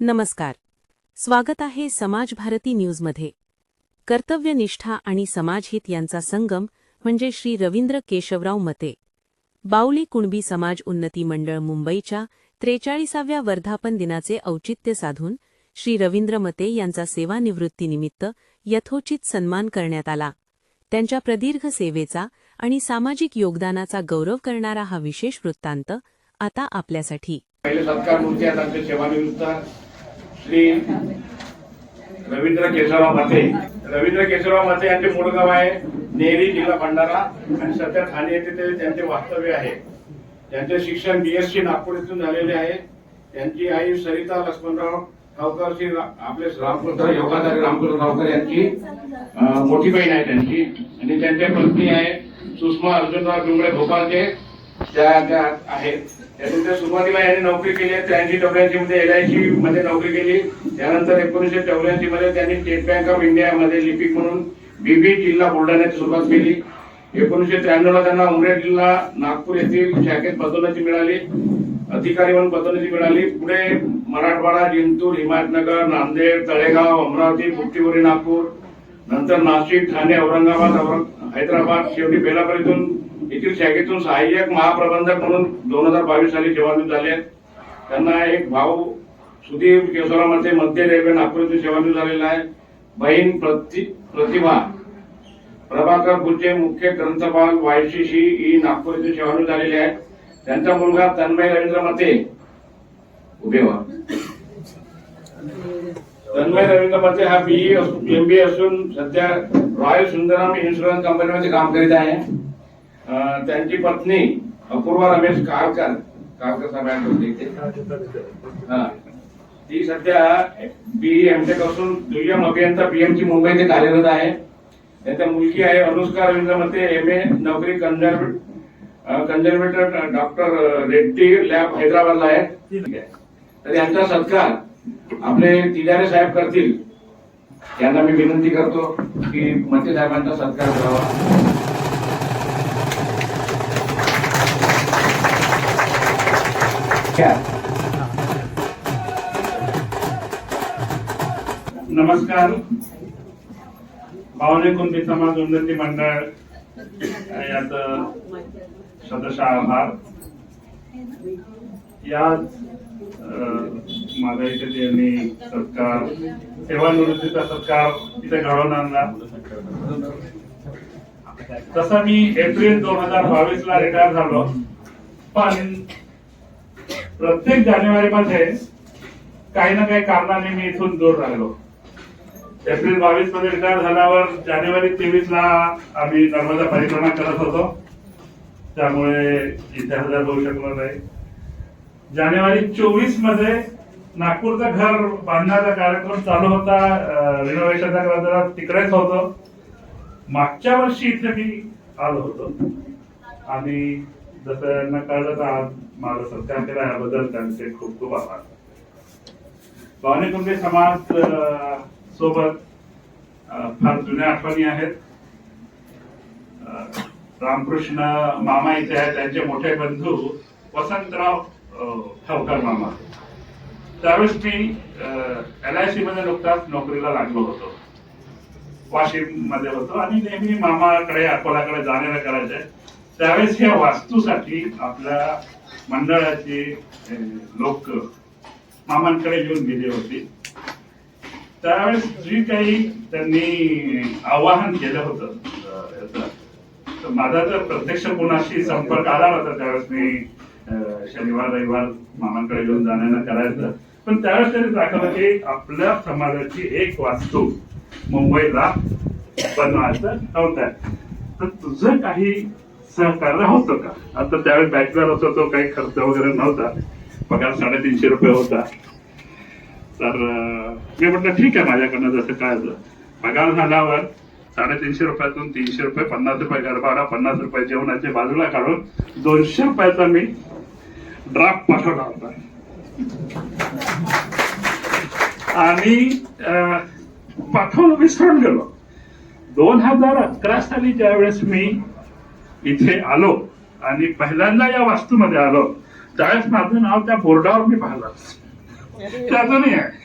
नमस्कार. स्वागत आहे समाज भारती न्यूजमध्ये. कर्तव्यनिष्ठा आणि समाजहित यांचा संगम म्हणजे श्री रवींद्र केशवराव मते. बाऊली कुणबी समाज उन्नती मंडळ मुंबईच्या त्रेचाळीसाव्या वर्धापन दिनाचे औचित्य साधून श्री रवींद्र मते यांचा सेवानिवृत्तीनिमित्त यथोचित सन्मान करण्यात आला. त्यांच्या प्रदीर्घ सेवेचा आणि सामाजिक योगदानाचा गौरव करणारा हा विशेष वृत्तांत आता आपल्यासाठी. पहिले सत्कार मूर्ती आहेत आमचे सेवानिवृत्त. श्री रवींद्र केशवराव माते. रवींद्र केशवराव माते यांचे मूळ गाव आहे नेरी जिल्हा भंडारा. आणि सध्या ठाणे येथे ते त्यांचे वास्तव्य आहे. त्यांचे शिक्षण बीएससी नागपूर येथून झालेले आहे. त्यांची आई सरिता लक्ष्मणराव ठावकर श्री आपले रामकृष्ण योगाधारी रामकृष्ण ठावकर यांची मोठी बहीण आहे त्यांची. आणि त्यांच्या पत्नी आहे सुषमा अर्जुनराव डोंगरे भोपाळचे ज्या आहेत त्यातून त्या सुरुवातीला यांनी नोकरी केली आहे त्र्याऐंशी चौऱ्याऐंशी मध्ये एल आय सी मध्ये नोकरी केली. त्यानंतर एकोणीसशे चौऱ्याऐंशी मध्ये त्यांनी स्टेट बँक ऑफ इंडिया मध्ये लिपिक म्हणून बीबी जिल्हा बुलढाण्याची सुरुवात केली. एकोणीसशे त्र्याण्णव ला त्यांना उमरेड जिल्हा नागपूर येथील शाखेत पदोन्नती मिळाली. अधिकारी म्हणून पदोन्नती मिळाली. पुढे मराठवाडा जिंतूर हिमायतनगर नांदेड तळेगाव अमरावती बुट्टीवरी नागपूर. नंतर नाशिक ठाणे औरंगाबाद हैदराबाद शेवटी बेलापूर इथून येथील शाखेतून सहाय्यक महाप्रबंधक म्हणून दोन हजार बावीस साली सेवानिवृत्त झाले आहेत. त्यांना एक भाऊ सुधीर केसोरामध्ये मध्य रेल्वे नागपूर येथून सेवानिवृत्त झालेला आहे. बहीण प्रति प्रतिभा प्रभाकर फुलचे मुख्य ग्रंथपाल वायसीसी ही नागपूर येथून सेवानिवृत्त झालेले आहेत. त्यांचा मुलगा तन्मय रवींद्र मते उभे व्हा. तन्मय रवींद्र मते हा बीई एमबीए असून सध्या रॉयल सुंदरम इन्शुरन्स कंपनीमध्ये काम करीत आहे. त्यांची पत्नी अपूर्वा रमेश काळकर काळकर साहेब होते ती सध्या बी एमटेक असून दुय्यम अभियंता पीएमची मुंबई ते कार्यरत आहे. त्यांच्या मुलगी आहे अनुष्का रवींद्र मते एम ए नोकरी conserve conservator doctor Reddy lab हैदराबादला आहे आहे. तर यांचा सत्कार आपले तिजारे साहेब करतील. यांना मी विनंती करतो की मते साहेबांचा सत्कार करावा. नमस्कार भावने कुणबी समाज उन्नती मंडळ यात सदस्य आभार. या माझ्या इथे त्यांनी सत्कार सेवानिवृत्तीचा सत्कार इथे घडवून आणला. तसं मी एप्रिल दोन हजार बावीस ला रिटायर झालो. पण प्रत्येक जानेवारी मध्ये काही ना काही कारणाने मी इथून दूर राहिलो. एप्रिल बावीसमध्ये रिटायर झाल्यावर जानेवारी तेवीस ला आम्ही नर्मदा परिक्रमा करत होतो. त्यामुळे इथे होऊ शकलो नाही. जानेवारी चोवीसमध्ये नागपूरचं घर बांधण्याचा कार्यक्रम चालू होता. रिनोव्हेशनचा कार्यक्रम तिकडेच होतो. मागच्या वर्षी इथे मी आलो होतो. आणि जसं यांना कळलं तर आज माझा सत्कार केला याबद्दल त्यांचे खूप खूप आभार. भावने कुंभे समाज सोबत फार जुन्या आठवणी आहेत. रामकृष्ण मामा इथे आहेत त्यांचे मोठे बंधू वसंतराव ठवकर मामा. त्यावेळेस मी एल आय सी मध्ये नुकताच नोकरीला लागलो होतो. वाशिममध्ये होतो. आणि नेहमी मामाकडे अकोलाकडे जाण्याला करायचे. त्यावेळेस या वास्तूसाठी आपल्या मंडळाचे लोक मामांकडे येऊन गेली होती. त्यावेळेस जी काही त्यांनी आवाहन केलं होतं तर माझा जर प्रत्यक्ष कोणाशी संपर्क आला होता त्यावेळेस मी अं, शनिवार रविवार मामांकडे येऊन जाण्यानं करायचं. पण त्यावेळेस त्यांनी दाखवलं की आपल्या समाजाची एक वास्तू मुंबईला बनवायचं नव्हतं तर तुझं काही सहकार्य होतं का? आता त्यावेळेस बॅचलर होतो तो काही खर्च वगैरे नव्हता. पगार साडेतीनशे रुपये होता. तर मी म्हटलं ठीक आहे माझ्याकडनं जसं काय पगार झाल्यावर साडेतीनशे रुपयातून तीनशे रुपये पन्नास रुपये गरबाडा पन्नास रुपये जेवणाचे बाजूला काढून दोनशे रुपयाचा मी ड्राफ्ट पाठवला होता. आणि पाठवून विसरून गेलो. दोन हजार अकरा साली ज्यावेळेस मी इथे आलो आणि पहिल्यांदा या वास्तूमध्ये आलो त्यावेळेस माझं नाव त्या बोर्डावर मी पाहिलं. ते अजूनही आहे.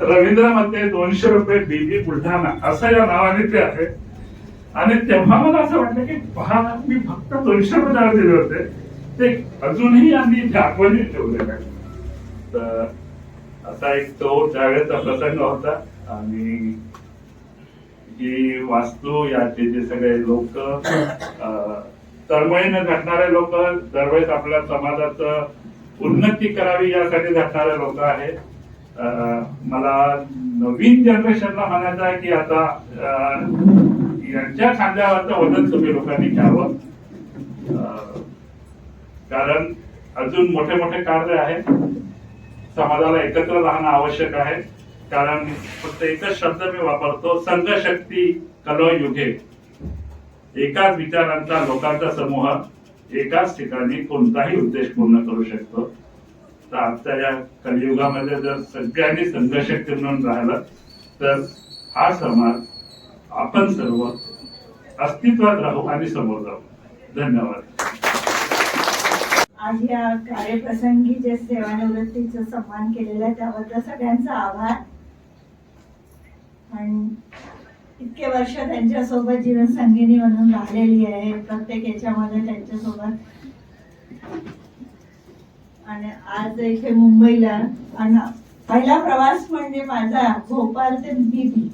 रवींद्रमध्ये दोनशे रुपये बीबी बुलढाणा असं या नावाने ते आहे. आणि तेव्हा मला असं वाटलं की पहा मी फक्त दोनशे रुपये दिले होते. ते अजूनही आम्ही इथे आठवणी ठेवलेलं आहे. तर असा एक तो त्यावेळेचा प्रसंग होता आणि ही वास्तू याचे जे सगळे लोक तळमळीने झटणारे लोक दरवेळेस आपल्या समाजाचं उन्नती करावी यासाठी झटणारे लोक आहेत. मला नवीन जनरेशनला म्हणायचं आहे की आता अं, यांच्या खांद्यावरचं वजन तुम्ही लोकांनी घ्यावं. अं, कारण अजून मोठे मोठे कार्य आहेत. समाजाला एकत्र राहणं आवश्यक आहे. कारण फक्त एकच शब्द मी वापरतो संघशक्ती कलो युगे. एकाच विचारांचा लोकांचा समूह एकाच ठिकाणी कोणताही उद्देश पूर्ण करू शकतो. तर आजच्या या कलियुगामध्ये जर सगळ्यांनी संघशक्ती म्हणून राहिलं तर हा समाज आपण सर्व अस्तित्वात राहू आणि समोर जाऊ. धन्यवाद. आज या कार्यप्रसंगी जे सेवानिवृत्तीचा सन्मान केलेला आहे त्याबद्दल सगळ्यांचा आभार. आणि इतके वर्ष त्यांच्यासोबत जीवनसंगिनी म्हणून राहिलेली आहे. प्रत्येक याच्यामध्ये त्यांच्यासोबत. आणि आज इथे मुंबईला आणि पहिला प्रवास म्हणजे माझा भोपाळ ते बीबी.